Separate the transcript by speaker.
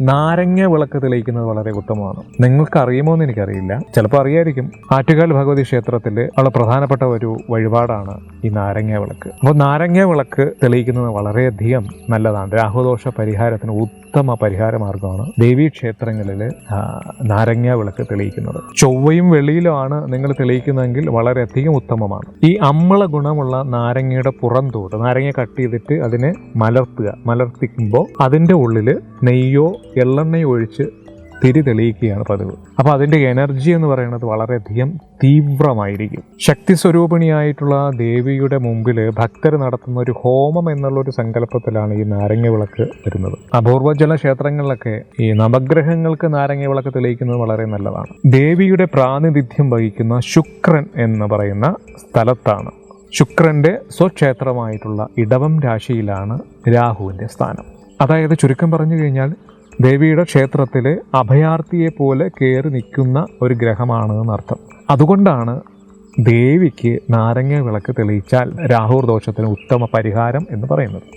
Speaker 1: നാരങ്ങ വിളക്ക് തെളിയിക്കുന്നത് വളരെ ഉത്തമമാണ്. നിങ്ങൾക്ക് അറിയുമോ എന്ന് എനിക്കറിയില്ല. ചിലപ്പോൾ അറിയായിരിക്കും. ആറ്റുകാൽ ഭഗവതി ക്ഷേത്രത്തിൽ വളരെ പ്രധാനപ്പെട്ട ഒരു വഴിപാടാണ് ഈ നാരങ്ങ വിളക്ക്. അപ്പോൾ നാരങ്ങ വിളക്ക് തെളിയിക്കുന്നത് വളരെയധികം നല്ലതാണ്. രാഹുദോഷ പരിഹാരത്തിന് ഉത്തമ പരിഹാര ദേവീ ക്ഷേത്രങ്ങളിൽ നാരങ്ങ വിളക്ക് തെളിയിക്കുന്നത്. ചൊവ്വയും വെളിയിലുമാണ് നിങ്ങൾ തെളിയിക്കുന്നതെങ്കിൽ വളരെയധികം ഉത്തമമാണ്. ഈ അമ്മള ഗുണമുള്ള നാരങ്ങയുടെ പുറന്തോട് നാരങ്ങ കട്ട് ചെയ്തിട്ട് അതിനെ മലർത്തുക മലർത്തിക്കുമ്പോൾ അതിന്റെ ഉള്ളിൽ നെയ്യോ എള്ളെണ്ണയോ ഒഴിച്ച് തിരി തെളിയിക്കുകയാണ് പതിവ്. അപ്പോൾ അതിന്റെ എനർജി എന്ന് പറയുന്നത് വളരെയധികം തീവ്രമായിരിക്കും. ശക്തി സ്വരൂപിണിയായിട്ടുള്ള ദേവിയുടെ മുമ്പിൽ ഭക്തർ നടത്തുന്ന ഒരു ഹോമം എന്നുള്ള ഒരു സങ്കല്പത്തിലാണ് ഈ നാരങ്ങ വിളക്ക് വരുന്നത്. അപൂർവജല ക്ഷേത്രങ്ങളിലൊക്കെ ഈ നവഗ്രഹങ്ങൾക്ക് നാരങ്ങ വിളക്ക് തെളിയിക്കുന്നത് വളരെ നല്ലതാണ്. ദേവിയുടെ പ്രാതിനിധ്യം വഹിക്കുന്ന ശുക്രൻ എന്ന് പറയുന്ന സ്ഥലത്താണ്. ശുക്രന്റെ സ്വക്ഷേത്രമായിട്ടുള്ള ഇടവം രാശിയിലാണ് രാഹുവിന്റെ സ്ഥാനം. അതായത് ചുരുക്കം പറഞ്ഞു കഴിഞ്ഞാൽ ദേവിയുടെ ക്ഷേത്രത്തിൽ അഭയാർത്ഥിയെ പോലെ കയറി നിൽക്കുന്ന ഒരു ഗ്രഹമാണ് എന്നർത്ഥം. അതുകൊണ്ടാണ് ദേവിക്ക് നാരങ്ങ വിളക്ക് തെളിയിച്ചാൽ രാഹുർ ദോഷത്തിന് ഉത്തമ പരിഹാരം എന്ന് പറയുന്നത്.